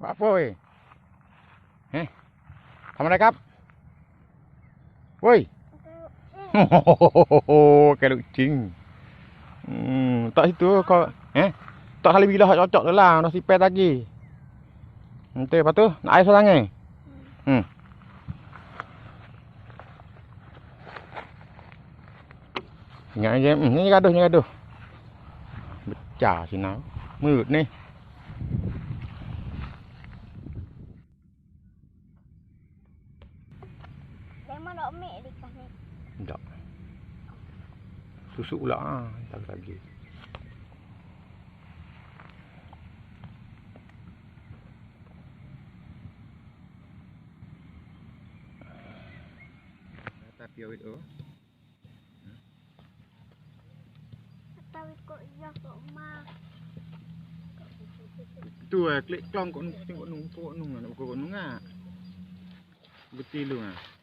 Buat apa weh? Eh?ทำอะไรครับ เว้ย Kalau cing. Hmm, tak situ kau eh? Tak kali bila hak cocok tu lah, nak sipet lagi. Nanti lepas tu nak air seorang Hmm. Ingat aja, hmm, ni gaduh, ni gaduh. Pecah sini. Murut ni. Memang nak mek di kas ni. Tak. Susuk pula ah, tak lagi. Tapi awet tu. Tahu kok ya kok mak. Tu eh klik klong kok nung tengok nung kok nung nak kok nung ah. Betul lu ah.